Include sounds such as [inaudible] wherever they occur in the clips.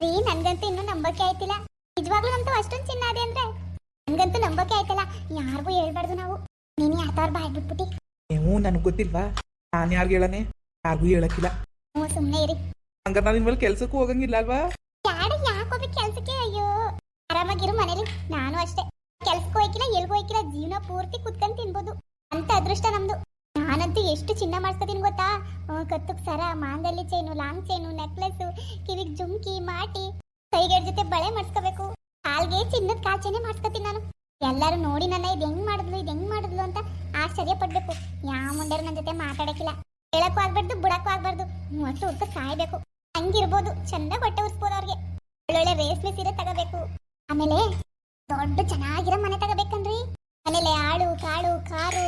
ರೀ ನನ್ಗಂತೂ ಇನ್ನೂ ನಂಬಕ್ಕೆ ಆಯ್ತಿಲ್ಲ. ನಿಜವಾಗ್ಲೂ ನಂತೂ ಅಷ್ಟೊಂದು ಚಿನ್ನ ಅದೇ ಅಂದ್ರೆ ನನ್ಗಂತೂ ನಂಬಕ್ಕೆ ಆಯ್ತಲ್ಲ. ಯಾರಿಗೂ ಹೇಳ್ಬಾರ್ದು ನಾವು. ನೀನು ಯಾತಾರ ಬಾಯ್ ಬಿಟ್ಬಿಟ್ಟಿ. ನೀವು ನನಗೆ ಗೊತ್ತಿಲ್ವಾ? ನಾನು ಯಾರಿಗೆ ಹೇಳನೆ? ಯಾರಿಗೂ ಹೇಳಕ್ಕಿಲ್ಲ. ಹ್ಞೂ ಸುಮ್ಮನೆ ಇರಿ. ಹಂಗಾರೆ ನಾನು ಇನ್ಮೇಲೆ ಕೆಲ್ಸಕ್ಕೂ ಹೋಗಂಗಿಲ್ಲ ಅಲ್ವಾ? ಯಾಡ ಯಾಕೋಬೇಕು ಕೆಲ್ಸಕ್ಕೆ? ಅಯ್ಯೋ ಆರಾಮಾಗಿರು ಮನೇಲಿ. ನಾನು ಅಷ್ಟೇ. ಕೆಲ್ಸಕ್ಕೆ ಹೋಯ್ಕಿಲ್ಲ ಎಲ್ಗೂ ಹೋಯ್ಕಿಲ್ಲ. ಜೀವನ ಪೂರ್ತಿ ಕುತ್ಕೊಂಡ್ ತಿನ್ಬೋದು. ಅಂತ ಅದೃಷ್ಟ ನಮ್ದು. ನಾನಂತೂ ಎಷ್ಟು ಚಿನ್ನ ಮಾಡ್ಸ್ಕೊತೀನಿ ಗೊತ್ತಾ? ಕತ್ತಕ್ ಸರ ಮಾಂಗಲ್ಯ ಚೈನು ಲಾಂಗ್ ಚೈನು ನೆಕ್ಲೆಸ್ ಕಿವಿಗೆ ಜುಮ್ಕಿ, ಮಾಟಿ, ಕೈಗೆಡ್ ಜೊತೆ ಬಳೆ ಮಾಡಿಸ್ಕೋಬೇಕು. ಕಾಲ್ಗೆ ಚಿನ್ನದ ಕಾಚೆನೆ ಮಾಡಿಸ್ಕೋತೀನಿ ನಾನು. ಎಲ್ಲರೂ ನೋಡಿ ನನ್ನ ಇದು ಹೆಂಗ್ ಮಾಡಿದ್ಲು, ಇದು ಹೆಂಗ್ ಮಾಡಿದ್ಲು ಅಂತ ಆಶ್ಚರ್ಯ ಪಡ್ಬೇಕು. ಯಾವ ಮುಂಡರು ನನ್ನ ಜೊತೆ ಮಾತಾಡಕ್ಕಿಲ್ಲ. ಹೇಳಕ್ಕೂ ಆಗ್ಬಾರ್ದು, ಬಿಡಕ್ಕೂ ಆಗ್ಬಾರ್ದು. ಮೂವತ್ತು ಹುಡ್ಕ ಸಾಯ್ಬೇಕು. ಹಂಗಿರ್ಬೋದು ಚಂದ ಬಟ್ಟೆ ಉರ್ಸ್ಬೋದು ಅವ್ರಿಗೆ. ಒಳ್ಳೊಳ್ಳೆ ರೇಷ್ಮೆ ಸೀರೆ ತಗೋಬೇಕು. ಆಮೇಲೆ ದೊಡ್ಡ ಚೆನ್ನಾಗಿರೋ ಮನೆ ತಗೋಬೇಕನ್ರಿ ಆಮೇಲೆ ಆಳು, ಕಾಳು, ಕಾರು,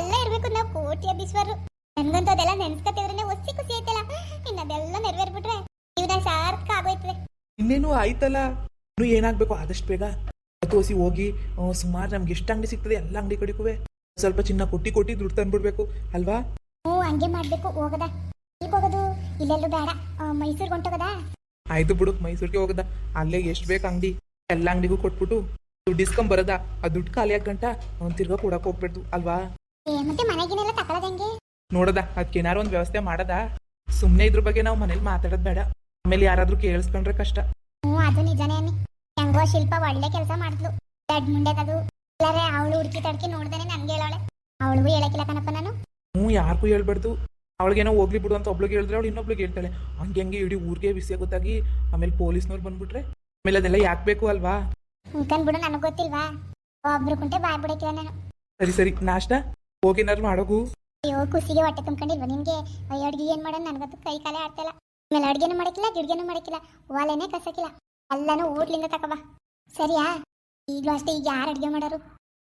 ಎಲ್ಲ ಇರ್ಬೇಕು ನಾವು ಕೋಟಿ ಅಭಿಸ್ವರು ನನ್ಗಂತೂ ಅದೆಲ್ಲ ನೆನ್ಸ್ಕೊತಿದ್ರೇನೆ ಒಸಿ ಖುಷಿ ಐತಲ್ಲ. ಇನ್ನು ಅದೆಲ್ಲ ನೆರವೇರ್ಬಿಟ್ರೆ ಜೀವನ ಸಾರ್ಥಕ ಆಗೋಯ್ತದೆ. ಇನ್ನೇನು ಆಯ್ತಲ್ಲ? ಇನ್ನು ಏನಾಗ್ಬೇಕು? ಆದಷ್ಟು ಬೇಗ ತೋಸಿ ಹೋಗಿ ಸುಮಾರು ನಮ್ಗೆ ಎಷ್ಟು ಅಂಗಡಿ ಸಿಗ್ತದೆ ಎಲ್ಲ ಅಂಗಡಿ ಕಡಿಕುವೆ. ಸ್ವಲ್ಪ ಚಿನ್ನ ಕೊಟ್ಟಿ ಕೊಟ್ಟಿ ದುಡ್ಡು ತಂದ್ಬಿಡ್ಬೇಕು ಅಲ್ವಾ? ಹ್ಞೂ ಹಂಗೆ ಮಾಡ್ಬೇಕು ಹೋಗದ. ಈಗ ಹೋಗೋದು? ಇಲ್ಲೆಲ್ಲೂ ಬೇಡ. ಮೈಸೂರಿಗೆ ಹೊಂಟೋಗದಾ? ಆಯ್ತು ಬಿಡು ಮೈಸೂರಿಗೆ ಹೋಗದ. ಅಲ್ಲೇ ಎಷ್ಟು ಬೇಕು ಅಂಗಡಿ? ಎಲ್ಲ ಅಂಗಡಿಗೂ ಕೊಟ್ಬಿಟ್ಟು ದುಡ್ಡು ಇಸ್ಕೊಂಡ್ ಬರದ. ಆ ದುಡ್ಡು ಖಾಲಿ ಆಗಂಟ ಅವ್ನು ತಿರ್ಗಾ ಕೊಡಕ್ ಹೋಗ್ಬಿಡ್ದು ಅಲ್ವಾ? ಮತ್ತೆ ಮನೆಗಿನೆಲ್ಲ ತಗೊಳ್ಳೋದು ಹೆಂಗೆ? ನೋಡದ ಅದಕ್ಕೆ ಏನಾರು ಒಂದು ವ್ಯವಸ್ಥೆ ಮಾಡದ. ಸುಮ್ಮನೆ ಇದ್ರ ಬಗ್ಗೆ ನಾವು ಮನೇಲಿ ಮಾತಾಡೋದು ಬೇಡ. ಆಮೇಲೆ ಯಾರಾದ್ರೂ ಕೇಳಿಸ್ಕೊಂಡ್ರೆ ಕಷ್ಟ. ಹ್ಞೂ ಅದು ನಿಜನೇ ಅನ್ನಿ. ಹೆಂಗೋ ಶಿಲ್ಪ ಒಳ್ಳೆ ಕೆಲಸ ಮಾಡಿದ್ಲು. ದಡ್ ಮುಂಡೆದದು ಇಲ್ಲರೆ ಅವಳು ಹುಡುಕಿ ತಡ್ಕಿ ನೋಡ್ದೇನೆ ನನ್ಗೆ ಹೇಳೋಳೆ ಅವಳಿಗೂ ಹೇಳಕ್ಕಿಲ್ಲ ಕಣಪ್ಪ ನಾನು. ಹ್ಞೂ ಯಾರಿಗೂ ಹೇಳ್ಬಾರ್ದು. ಅವಳಿಗೇನೋ ಹೋಗ್ಲಿ ಬಿಡು ಅಂತ ಒಬ್ಳಿಗೆ ಹೇಳಿದ್ರೆ ಅವಳು ಇನ್ನೊಬ್ಳಿಗೆ ಹೇಳ್ತಾಳೆ. ಹಂಗೆ ಹಂಗೆ ಇಡೀ ಊರಿಗೆ ವಿಷಯ ಗೊತ್ತಾಗಿ ಆಮೇಲೆ ಪೊಲೀಸ್ನವ್ರು ಬಂದ್ಬಿಟ್ರೆ? ಆಮೇಲೆ ಅದೆಲ್ಲ ಯಾಕೆ ಬೇಕು ಅಲ್ವಾ? ಬಿಡು ನನಗೆ ಗೊತ್ತಿಲ್ವಾ? ಒಬ್ರು ಕುಂಟೆ ಬಾಯ್ ಬಿಡಕ್ಕಿಲ್ಲ ನಾನು. ಸರಿ ಸರಿ. ನಾಷ್ಟ? ಹೋಗಿನಾರು ಮಾಡೋಗು. ಅಯ್ಯೋ ಖುಷಿಗೆ ಹೊಟ್ಟೆ ತುಂಬ್ಕೊಂಡಿಲ್ವಾ? ನಿಮ್ಗೆ ಅಯ್ಯೋ ಅಡ್ಗೆ ಏನ್ ಮಾಡೋ ನನಗಂತೂ ಕೈ ಕಾಲೇ ಆಡ್ತಿಲ್ಲ ಆಮೇಲೆ ಅಡ್ಗೆನೂ ಮಾಡಕ್ಕಿಲ್ಲ ಗಿಡ್ಗೆನೂ ಮಾಡಕ್ಕಿಲ್ಲ. ಒಲೆನೇ ಕಸಕ್ಕಿಲ್ಲ. ಎಲ್ಲನೂ ಊಟ್ಲಿಂದ ತಗೋಬಾ ಸರಿಯಾ? ಈಗಲೂ ಅಷ್ಟೇ ಈಗ ಯಾರು ಅಡ್ಗೆ ಮಾಡೋರು?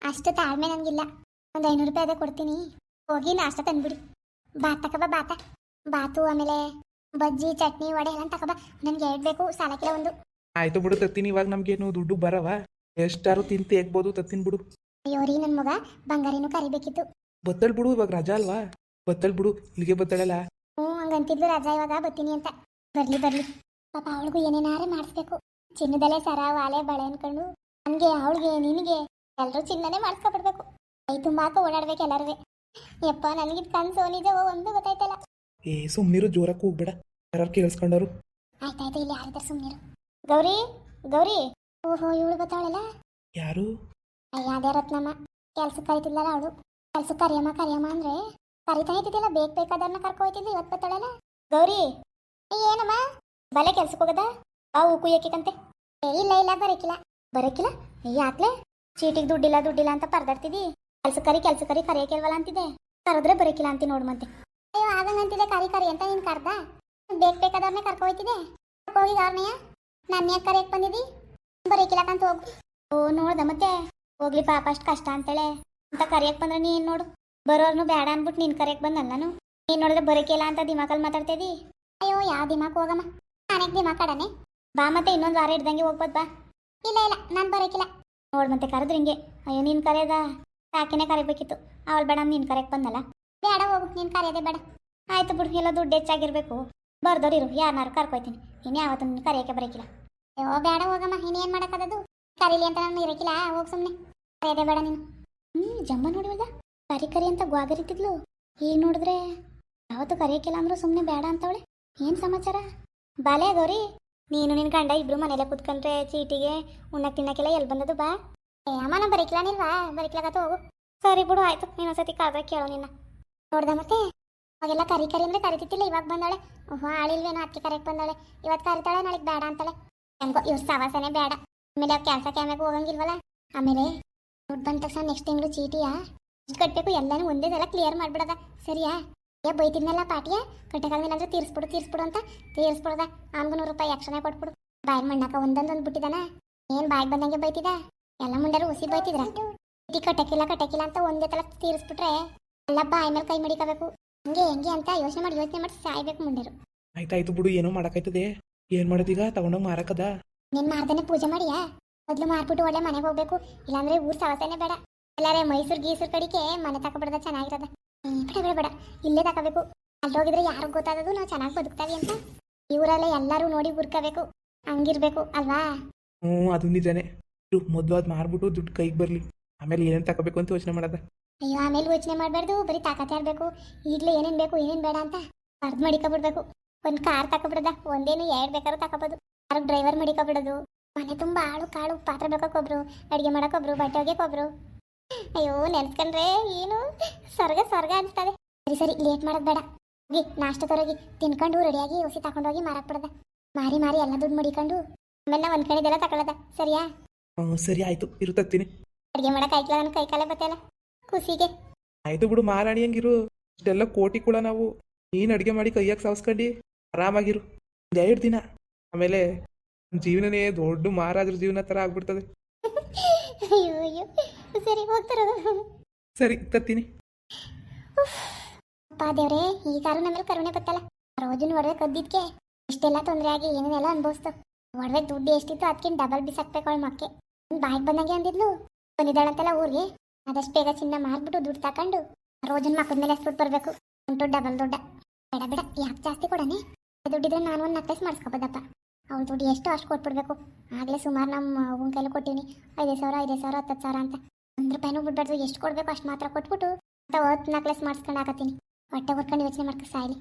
ಅಷ್ಟು ತಾಳ್ಮೆ ನನಗಿಲ್ಲ ಒಂದು ಐನೂರು ರೂಪಾಯಿ ಅದೇ ಕೊಡ್ತೀನಿ. ಹೋಗಿ ನಾಷ್ಟ ತಂದ್ಬಿಡಿ. ಬಾತ್ ತಗೋಬಾ ಬಾತ. ಬಾತು ಆಮೇಲೆ ಬಜ್ಜಿ ಚಟ್ನಿ ವಡೆ ಎಲ್ಲ ತಗೋಬಾ ನನಗೆ ಎರಡು ಬೇಕು ಸಾಲಕ್ಕಿಲ್ಲ ಒಂದು. ಆಯ್ತು ಬಿಡು ತತ್ತೀನಿ ಇವಾಗ ನಮ್ಗೇನು ದುಡ್ಡು ಬರವ? ಎಷ್ಟಾರು ತಿಂತ ಎಗ್ಬೋದು ತತ್ತಿನ ಬಿಡು. ಅಯ್ಯೋ ರೀ ನನ್ನ ಮಗ ಬಂಗಾರಿನೂ ಕರಿಬೇಕಿತ್ತು. ಬತ್ತಲ್ ಬಿಡು ಇವಾಗ ರಜಾ ಅಲ್ವಾ? ಬತ್ತಲ್ ಬಿಡು ಇಲ್ಲಿಗೆ ಬತ್ತಳಲ್ಲ? ಹ್ಞೂ ಹಂಗಂತಿದ್ಲು ರಜಾ ಇವಾಗ ಬತ್ತೀನಿ ಅಂತ. ಬರ್ಲಿ ಬರ್ಲಿ. ಪಾಪ ಅವಳಿಗೂ ಏನೇನಾರೇ ಮಾಡಿಸ್ಬೇಕು. ಚಿನ್ನದಲ್ಲೇ ಸರ ವಾಲೆ ಬಳೆ ಅನ್ಕೊಂಡು ಹಂಗೆ ಅವಳಿಗೆ ನಿನಗೆ ಎಲ್ಲರೂ ಚಿನ್ನನೇ ಮಾಡಿಸ್ಕೊಬಿಡ್ಬೇಕು. ಕೈ ತುಂಬಾಕ ಓಡಾಡ್ಬೇಕು ಎಲ್ಲರೂ ಯಪ್ಪ ನನಗಿದ್ ಕನ್ಸು ನಿಜವೋ ಒಂದು ಗೊತ್ತಾಯ್ತಲ್ಲ. ಏ ಸುಮ್ಮನಿರು ಜೋರಕ್ಕೆ ಹೋಗ್ಬೇಡ. ಯಾರು ಕೇಳಿಸ್ಕೊಂಡರು ಆಯ್ತಾಯ್ತು ಇಲ್ಲಿ ಯಾರಿದ್ದಾರೆ ಸುಮ್ಮನಿರು ಗೌರಿ ಗೌರಿ. ಓಹೋ ಇವಳು ಗೊತ್ತಾವಳಲ್ಲ ಯಾರು? ಅಯ್ಯ ಅದೇ ರತ್ನಮ್ಮ. ಕೆಲ್ಸಕ್ಕೆ ಕರಿತಿದ್ಲಲ್ಲ ಅವಳು. ಕೆಲ್ಸಕ್ಕೆ ಕರಿಯಮ್ಮ ಕರಿಯಮ್ಮ ಅಂದ್ರೆ ಕರಿತಾ ಇದ್ದಿದ್ದಿಲ್ಲ ಬೇಕ್ ಬೇಕಾದವ್ರನ್ನ ಕರ್ಕೊ ಹೋಯ್ತಿದ್ಲು ಇವತ್ತು ಬತ್ತಳಲ್ಲ. ಗೌರಿ, ಏನಮ್ಮ? ಬಲೆ ಕೆಲ್ಸಕ್ಕೆ ಹೋಗದ? ಆ ಹೂ ಕುಯ್ಯಕ್ಕಂತೆ. ಏ, ಇಲ್ಲ ಇಲ್ಲ, ಬರಕಿಲ್ಲ. ಬರಕಿಲ್ಲ? ಯಾಕ್ಲೆ? ಚೀಟಿಗೆ ದುಡ್ಡಿಲ್ಲ ದುಡ್ಡಿಲ್ಲ ಅಂತ ಪರ್ದಾಡ್ತಿದ್ದಿ ಕೆಲ್ಸ ಕರಿ ಕೆಲ್ಸ ಕರಿ ಕರಿಯಕ್ಕಿಲ್ವಲ್ಲ ಅಂತಿದೆ ಕರೆದ್ರೆ ಬರಕಿಲ್ಲ ಅಂತಿ ನೋಡ್ಮಂತೆ ಅಯ್ಯೋ ಆಗಂಗಂತಿದೆ ಕರಿ ಕರಿ ಅಂತ ನೀನ್ ಕರ್ದ? ಬೇಕ್ ಬೇಕಾದವ್ರನ್ನೇ ಕರ್ಕೊಯ್ತಿದ್ದೆ ಹೋಗಿ ಅವ್ರನೆಯ ನನ್ನ ಯಾಕೆ ಬಂದಿದಿ? ಬರಕಿಲ್ಲ ಅಂತ ಓ, ನೋಡ್ದ ಮತ್ತೆ? ಹೋಗ್ಲಿ ಪಾಪ, ಅಷ್ಟು ಕಷ್ಟ ಅಂತೇಳೆ. ಅಂತ ಕರಿಯಕ್ ಬಂದ್ರೆ ನೀನ್ ನೋಡು? ಬರೋರ್ನು ಬೇಡ ಅನ್ಬಿಟ್ಟು ನೀನ್ ಕರಿಯಕ್ ಬಂದಲ್ಲನು ನಾನು? ನೀನ್ ನೋಡಿದ್ರೆ ಬರಕಿಲ್ಲ ಅಂತ ದಿಮಾಕಲ್ ಮಾತಾಡ್ತಿದಿ? ಅಯ್ಯೋ, ಯಾವ ದಿಮಾಕ್ ಹೋಗಮ್ಮ? ನಾನೇ ದಿಮಾಕ್ ಆಡನೆ. ಬಾ ಮತ್ತೆ ಇನ್ನೊಂದು ವಾರ ಹಿಡ್ದಂಗೆ ಹೋಗ್ಬೋದು ಬಾ. ಇಲ್ಲ ಇಲ್ಲ, ನಾನು ಬರಕಿಲ್ಲ. ನೋಡ್ ಮತ್ತೆ ಕರೆದ್ರೆ ಹಿಂಗೆ. ಅಯ್ಯೋ, ನೀನ್ ಕರೆಯದ ಯಾಕೆನೆ ಕರಿಬೇಕಿತ್ತು. ಅವಳು ಬೇಡ ನೀನ್ ಕರೆಯಕ್ ಬಂದಲ್ಲ? ಬೇಡ ಹೋಗು, ನೀನ್ ಕರೆಯೋದೇ ಬೇಡ. ಆಯ್ತು ಬಿಡು, ಎಲ್ಲ ದುಡ್ಡು ಹೆಚ್ಚಾಗಿರ್ಬೇಕು. ಬರ್ದೋರಿರು ಯಾರನ್ನಾರು ಕರ್ಕೊಯ್ತೀನಿ. ಇನ್ನು ಯಾವತ್ತು ನೀನು ಕರೆಯಕ್ಕೆ ಬರಕಿಲ್ಲ. ಅಯ್ಯೋ, ಬೇಡ ಹೋಗಮ್ಮ ಇನ್ನೇನ್ ಮಾಡೋಕ್ಕದದು ಕರೀಲಿ ಅಂತ ನಾನು ಇರಕಿಲ್ಲ, ಹೋಗ್ ಸುಮ್ಮನೆ ಕರೆಯೋದೇ ಬೇಡ ನೀನು. ಹ್ಮ್, ಜಂಬ ನೋಡಿವಲ್ದ ಕರಿ ಕರಿ ಅಂತ ಗ್ವಾಗರಿತಿದ್ಲು ಈಗ ನೋಡಿದ್ರೆ ಯಾವತ್ತು ಕರೆಯಕ್ಕಿಲ್ಲ ಅಂದ್ರೂ ಸುಮ್ಮನೆ ಬೇಡ ಅಂತವಳೆ. ಏನ್ ಸಮಾಚಾರ? ಬಾಲೆ ಗೌರಿ, ನೀನು ನಿನ್ ಗಂಡ ಇಬ್ರು ಮನೇಲೆ ಕುತ್ಕೊಂಡ್ರೆ ಚೀಟಿಗೆ ಉಣ್ಣಕ್ ತಿನ್ನಕ್ಕೆಲ್ಲ ಎಲ್ಲಿ ಬಂದದು ಬಾ. ಏ ಅಮ್ಮ ನಾ ಬರೀಕ್ಲಾನಿಲ್ವಾ ಬರೀಕ್ಲಾಗತ್ತ ಹೋಗು. ಸರಿ ಬಿಡು, ಆಯ್ತು. ಇನ್ನೊಂದ್ಸತಿ ಕಾದ್ರೆ ಕೇಳೋ ನಿನ್ನ. ನೋಡ್ದ ಮತ್ತೆ? ಅವಾಗೆಲ್ಲ ಕರಿ ಕರಿ ಅಂದ್ರೆ ಕರಿತಿತ್ತಿಲ್ಲ ಇವಾಗ ಬಂದಾಳೆ. ಆಳಿಲ್ವೇನೋ ಅಕ್ಕಿ ಕರೆಕ್ ಬಂದಾಳೆ. ಇವತ್ತು ಕರಿತಾಳೆ, ನಾಳೆಗೆ ಬೇಡ ಅಂತಾಳೆ. ಹೆಂಗೋ, ಇವ್ರ ಸವಾಸನೆ ಬೇಡ. ಆಮೇಲೆ ಅವ್ರು ಕೆಲಸ ಕ್ಯಾಮ್ಯಾಗ ಹೋಗಂಗಿಲ್ವಲ್ಲ. ಆಮೇಲೆ ದುಡ್ಡು ಬಂದ ತಕ್ಷಣ ನೆಕ್ಸ್ಟ್ ತಿಂಗಳು ಚೀಟಿಯಾ ಇಷ್ಟು ಕಟ್ಟಬೇಕು ಎಲ್ಲಾನು ಒಂದೇ ಸಲ ಕ್ಲಿಯರ್ ಮಾಡ್ಬಿಡದ. ಸರಿಯಾ? ಏ ಬೈತಿದ್ನಲ್ಲ ಪಾಟಿಯ ಕಟ್ಟಕ್ಕಾಗಲಿಲ್ಲ ಅಂದ್ರೆ ತೀರಿಸ್ಬಿಡು ತೀರಿಸ್ಬಿಡು ಅಂತ. ತೀರಿಸ್ಬಿಡದ. ಆಮ್ಗೂ ನೂರು ರೂಪಾಯಿ ಯಕ್ಷಣೆ ಕೊಟ್ಬಿಡು. ಬಾಯ್ ಮಣ್ಣಾಕ ಒಂದೊಂದು ಬಿಟ್ಟಿದಾನ. ಏನ್ ಬಾಯಿಗೆ ಬಂದಂಗೆ ಬೈತಿದ ಎಲ್ಲ ಮುಂಡರು ಹುಸಿ ಬೈತಿದ್ರ? ಚೀಟಿ ಕಟ್ಟಕಿಲ್ಲ ಕಟ್ಟಕಿಲ್ಲ ಅಂತ ಒಂದೇ ತಲ ತೀರಿಸ್ಬಿಟ್ರೆ ಎಲ್ಲ ಬಾಯಿ ಮೇಲೆ ಕೈ ಮಡಿಕಬೇಕು. ಹಂಗೆ ಹೆಂಗೆ ಅಂತ ಯೋಚನೆ ಮಾಡಿ ಯೋಚನೆ ಮಾಡಿ ಸಾಯ್ಬೇಕು ಮುಂಡರು. ಆಯ್ತಾಯ್ತು ಬಿಡು ಏನೋ ಮಾಡಕ್ಕಾಯ್ತದೆ? ಏನ್ ಮಾಡೋದೀಗ? ತಗೊಂಡೋಗಿ ಮಾರಕದ? ನೀನ್ ಮಾರ್ದನೆ ಪೂಜೆ ಮಾಡಿಯಾ? ಮೊದ್ಲು ಮಾರ್ಬಿಟ್ಟು ಒಳ್ಳೆ ಮನೆಗೆ ಹೋಗ್ಬೇಕು. ಇಲ್ಲಾಂದ್ರೆ ಊರ್ ಸವಸನೆ ಬೇಡ. ಎಲ್ಲಾರೆ ಮೈಸೂರು ಗೀಸೂರ್ ಕಡಿಕೆ ಮನೆ ತಕೊಬಿಡ್ದ ಚೆನ್ನಾಗಿರದ. ಬೇಡ ಬೇಡ ಬೇಡ. ಇಲ್ಲೇ ತಕೋಬೇಕು ಅಲ್ಲಿ ಹೋಗಿದ್ರೆ ಯಾರು ಗೊತ್ತಾದದು ನಾವು ಚೆನ್ನಾಗಿ ಬದುಕ್ತಾವಿ ಅಂತ. ಈ ಊರಲ್ಲೇ ಎಲ್ಲರೂ ನೋಡಿ ಹುರ್ಕೋಬೇಕು. ಹಂಗಿರ್ಬೇಕು ಅಲ್ವಾ? ಹ್ಞೂ ಅದು ನಿಜಾನೆ. ಇರು ಮೊದಲು ಅದು ಮಾರ್ಬಿಟ್ಟು ದುಡ್ಡು ಕೈಗೆ ಬರ್ಲಿ. ಆಮೇಲೆ ಏನೇನು ತಗೋಬೇಕು ಅಂತ ಯೋಚನೆ ಮಾಡೋದ. ಅಯ್ಯೋ ಆಮೇಲೆ ಯೋಚನೆ ಮಾಡಬಾರ್ದು. ಬರೀ ತಾಕತ್ತೆ ಆಡ್ಬೇಕು ಈಗಲೇ ಏನೇನು ಬೇಕು ಏನೇನು ಬೇಡ ಅಂತ ಬರ್ದು ಮಡಿಕೊಬಿಡ್ಬೇಕು. ಒಂದು ಕಾರ್ ತಕೊಬಿಡದ ಒಂದೇನು ಎರಡು ಬೇಕಾದ್ರೂ ತಗೋಬೋದು ಕಾರ್ ಡ್ರೈವರ್ ಮಡಿಕೊಬಿಡೋದು? ಮನೆ ತುಂಬ ಆಳು ಕಾಳು ಪಾತ್ರೆ ಬೇಕೊಬ್ರು ಅಡುಗೆ ಮಾಡೋಕೊಬ್ರು ಬಟ್ಟೆ ಒಗೆಕೊಬ್ರು ಅಯ್ಯೋ ನೆನ್ಸ್ಕೊಂಡ್ರೆ ಏನು? ಸ್ವರ್ಗ ಸ್ವರ್ಗ ಅನ್ಸ್ತದೆ. ಸರಿ ಸರಿ ಲೇಟ್ ಮಾಡೋದು ಬೇಡ. ಹೋಗಿ ನಾಷ್ಟ ತರೋಗಿ ತಿನ್ಕೊಂಡು ರೆಡಿಯಾಗಿ ತಕೊಂಡು ತಗೊಂಡೋಗಿ ಮಾರಕ್ ಬಿಡದ. ಮಾರಿ ಮಾರಿ ಎಲ್ಲ ದುಡ್ಡು ಮಡಿಕೊಂಡು ಆಮೇಲೆ ನಾ ಒಂದು ಕಡೆದೆಲ್ಲ ತಗೊಳ್ಳೋದ ಸರಿಯಾ? ಸರಿ ಆಯ್ತು. ಇರು ತಗ್ತೀನಿ ಅಡುಗೆ ಮಾಡಕ್ ಆಯ್ತಲ್ಲ ನನ್ನ ಕೈ ಕಾಲೇ ಬತ್ತಲ್ಲ ಖುಷಿಗೆ ಆಯ್ತು ಬಿಡು ಮಾರಾಣಿ ಹಂಗಿರು. ಇಷ್ಟೆಲ್ಲ ಕೋಟಿ ಕೂಡ ನಾವು. ನೀನು ಅಡುಗೆ ಮಾಡಿ ಕೈಯಾಗ ಸಾವಸ್ಕೊಂಡು. ಆರಾಮಾಗಿರು. ಒಂದ್ ಎರಡು ದಿನ. ಆಮೇಲೆ ಜೀವನನೇ ದೊಡ್ಡ ಮಹಾರಾಜರ ಜೀವನ ತರ ಆಗ್ಬಿಡ್ತದೆ. ಅಯ್ಯೋ ಅಯ್ಯೋ ಸರಿ ಹೋಗ್ತಾರ ಸರಿ ತತ್ತೀನಿ. ಅಪ್ಪ ದೇವ್ರೆ ಈ ಕಾರು ನಮ್ಮ ಮೇಲೆ ಕರುಣೆ ಬತ್ತಲ್ಲ. ರೋಜಿನ ಒಡವೆ ಕದ್ದಿದ್ಕೆ ಇಷ್ಟೆಲ್ಲ ತೊಂದರೆ ಆಗಿ ಏನೇನೆಲ್ಲ ಅನ್ಭವಿಸ್ತು. ಒಡವೆ ದುಡ್ಡು ಎಷ್ಟಿತ್ತು ಅದಕ್ಕೆ ಡಬಲ್ ಬಿಸಾಕ್ಬೇಕು ಅವಳ ಮಕ್ಕೆ. ಬಾಯಿಗೆ ಬಂದಂಗೆ ಅಂದಿದ್ಲು. ಬಂದಿದ್ದಾಳಂತಲ್ಲ ಊರಿಗೆ. ಆದಷ್ಟು ಬೇಗ ಚಿನ್ನ ಮಾರ್ಬಿಟ್ಟು ದುಡ್ಡು ತಕೊಂಡು ರೋಜಿನ ಮಕ್ಕದ ಮೇಲೆ ಅಷ್ಟು ಬರಬೇಕು. ಉಂಟು ಡಬಲ್ ದುಡ್ಡ. ಬೇಡ ಬೇಡ ಯಾಕೆ ಜಾಸ್ತಿ ಕೊಡನೆ? ದುಡ್ಡಿದ್ರೆ ನಾನು ಒಂದು ನಕ್ಲೆಸ್ ಮಾಡಿಸ್ಕೊಬೋದಪ್ಪ. ಅವ್ಳ ದುಡ್ಡು ಎಷ್ಟು ಅಷ್ಟು ಕೊಟ್ಬಿಡ್ಬೇಕು. ಆಗಲೇ ಸುಮಾರು ನಮ್ಮ ಅವ್ನ ಕೈಲಿ ಕೊಟ್ಟಿನಿ. ಐದು ಸಾವಿರ ಐದು ಸಾವಿರ ಹತ್ತು ಸಾವಿರ ಅಂತ. ಒಂದು ರೂಪಾಯಿನೂ ಬಿಡ್ಬಾರ್ದು. ಎಷ್ಟು ಕೊಡ್ಬೇಕು ಅಷ್ಟು ಮಾತ್ರ ಕೊಟ್ಬಿಟ್ಟು ಅಂತ ಹೊತ್ತು ನಕ್ಲೆಸ್ ಮಾಡಿಸ್ಕೊಂಡು ಹಾಕತ್ತೀನಿ. ಹೊಟ್ಟೆ ಹೊರ್ಕೊಂಡು ಯೋಚನೆ ಮಾಡ್ಕೊ ಸಾಯ್ಲಿ.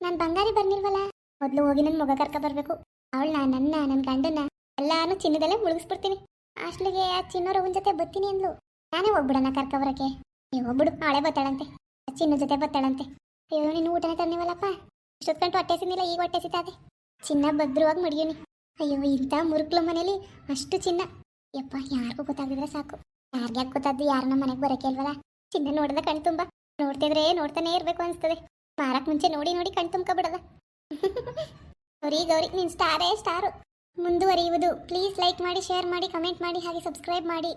ನಾನು ಬಂಗಾರಿ ಬರ್ನಿಲ್ವಲ್ಲ? ಮೊದಲು ಹೋಗಿ ನನ್ನ ಮಗ ಕರ್ಕ ಬರಬೇಕು. ಅವಳನ್ನ, ನನ್ನ ನನ್ನ ಗಂಡನ್ನ ಎಲ್ಲಾನು ಚಿನ್ನದಲ್ಲೇ ಮುಳುಗಿಸ್ಬಿಡ್ತೀನಿ. ಅಷ್ಟಲಿಗೆ ಆ ಚಿನ್ನೋರ ಅವನ ಜೊತೆ ಬರ್ತೀನಿ ಅಂದ್ಲು. ನಾನೇ ಹೋಗ್ಬಿಡಣ ಕರ್ಕ ಬರಕ್ಕೆ ನೀವು ಹೋಗ್ಬಿಡು, ಅವಳೆ ಬತ್ತಾಳಂತೆ. ಚಿನ್ನದ ಚಿನ್ನ ಜೊತೆ ಬತ್ತಾಳಂತೆ. ಅಯ್ಯೋ, ನೀನು ಊಟನೇ ತರ್ನಿವಲ್ಲಪ್ಪ? ಇಷ್ಟೊತ್ಕಂಟು ಹೊಟ್ಟೆ ಸಿನಿಲ್ಲ ಈಗ ಹೊಟ್ಟೆ ಸಿತಾದೆ ಚಿನ್ನ ಭದ್ರವಾಗಿ ಮಡಿಯೋನಿ ಅಯ್ಯೋ, ಇಂಥ ಮುರುಕ್ಲು ಮನೇಲಿ ಅಷ್ಟು ಚಿನ್ನ. ಯಪ್ಪ, ಯಾರಿಗೂ ಗೊತ್ತಾಗಿದ್ರೆ ಸಾಕು. ಯಾರಿಗೆ ಗೊತ್ತಾದ್ದು ಯಾರನ್ನ ಮನೆಗೆ ಬರಕ್ಕೆ ಅಲ್ವಲ್ಲ ಚಿನ್ನ ನೋಡಿದ ಕಣ್ ತುಂಬ. ನೋಡ್ತಿದ್ರೆ ನೋಡ್ತಾನೆ ಇರಬೇಕು ಅನಿಸ್ತದೆ. ಮಾರಕ್ ಮುಂಚೆ ನೋಡಿ ನೋಡಿ ಕಣ್ ತುಂಬ್ಕ ಬಿಡದ [laughs] ಗೌರಿ ಗೌರಿ, ನಿನ್ ಸ್ಟಾರೇ ಸ್ಟಾರು. ಮುಂದುವರಿಯುವುದು. ಪ್ಲೀಸ್ ಲೈಕ್ ಮಾಡಿ, ಶೇರ್ ಮಾಡಿ, ಕಮೆಂಟ್ ಮಾಡಿ, ಹಾಗೆ ಸಬ್ಸ್ಕ್ರೈಬ್ ಮಾಡಿ.